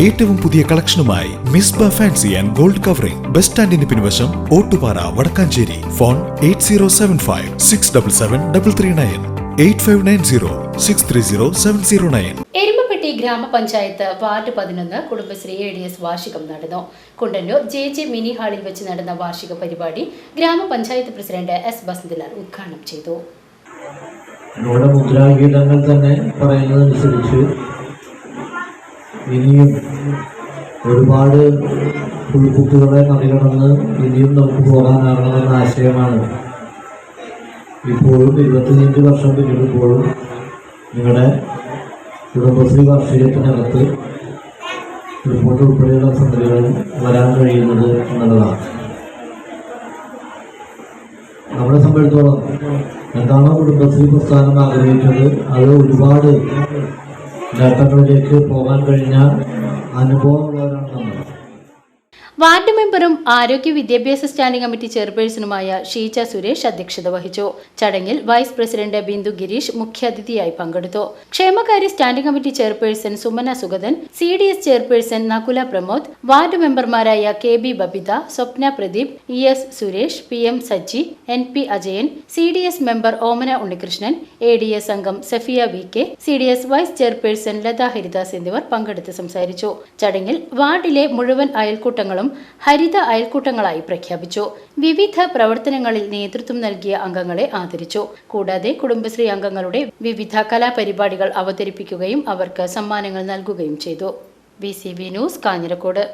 ഏറ്റവും പുതിയ കളക്ഷനുമായി Misba fancy and gold covering. Bus സ്റ്റാൻഡിന് പിൻവശം Ottupara Vadakkanchery. Phone eight zero seven five six double seven double three nine. Eight five nine zero six three zero seven zero nine. Erumapetty ഗ്രാമപഞ്ചായത്ത് ward പതിനൊന്ന് Kudumbashree A D S വാർഷികം നടന്നു. Kundannoor J J mini ഹാളിൽ വെച്ച് നടന്ന വാർഷിക പരിപാടി ഗ്രാമപഞ്ചായത്ത് പ്രസിഡന്റ് എസ് ബസന്തിലാൽ ഉദ്ഘാടനം ചെയ്തു. നമ്മുടെ മുദ്രാഗീതങ്ങൾ തന്നെ പറയുന്നതനുസരിച്ച് ഇനിയും ഒരുപാട് പുൽക്കുത്തുകളെ മറികടന്ന് ഇനിയും നമുക്ക് പോകാനാകണമെന്ന ആശയമാണ്. ഇപ്പോഴും ഇരുപത്തിയഞ്ച് വർഷം പിന്നിടുമ്പോഴും നിങ്ങളുടെ കുടുംബശ്രീ വാർഷികത്തിനകത്ത് റിപ്പോർട്ട് ഉൾപ്പെടെയുള്ള സംഗതികൾ വരാൻ കഴിയുന്നത് എന്നുള്ളതാണ്. നമ്മളെ സംബന്ധിച്ചോളം എന്താണോ കുടുംബശ്രീ പ്രസ്ഥാനം ആഗ്രഹിച്ചത്? അത് ഒരുപാട് നേട്ടങ്ങളിലേക്ക് പോകാൻ കഴിഞ്ഞ അനുഭവമുള്ളവരാണ് നമ്മൾ വാർഡ് മെമ്പറും ആരോഗ്യ വിദ്യാഭ്യാസ സ്റ്റാൻഡിംഗ് കമ്മിറ്റി ചെയർപേഴ്സണുമായ ഷീജ സുരേഷ് അധ്യക്ഷത വഹിച്ചു. ചടങ്ങിൽ വൈസ് പ്രസിഡന്റ് ബിന്ദു ഗിരീഷ് മുഖ്യാതിഥിയായി പങ്കെടുത്തു. ക്ഷേമകാര്യ standing committee chairperson Sumana Sugathan C D S chairperson Nakula Pramod ward മെമ്പർമാരായ K B Babitha Swapna Pradeep E S Suresh P M Sajji N P Ajayan C D S member Omana Unnikrishnan A D S അംഗം Safiya V K C D S vice chairperson Latha Haridas എന്നിവർ പങ്കെടുത്ത് സംസാരിച്ചു. ചടങ്ങിൽ വാർഡിലെ മുഴുവൻ അയൽക്കൂട്ടങ്ങളും ഹരിത അയൽക്കൂട്ടങ്ങളായി പ്രഖ്യാപിച്ചു. വിവിധ പ്രവർത്തനങ്ങളിൽ നേതൃത്വം നൽകിയ അംഗങ്ങളെ ആദരിച്ചു. കൂടാതെ കുടുംബശ്രീ അംഗങ്ങളുടെ വിവിധ കലാപരിപാടികൾ അവതരിപ്പിക്കുകയും അവർക്ക് സമ്മാനങ്ങൾ നൽകുകയും ചെയ്തു. B news Kanjirakode.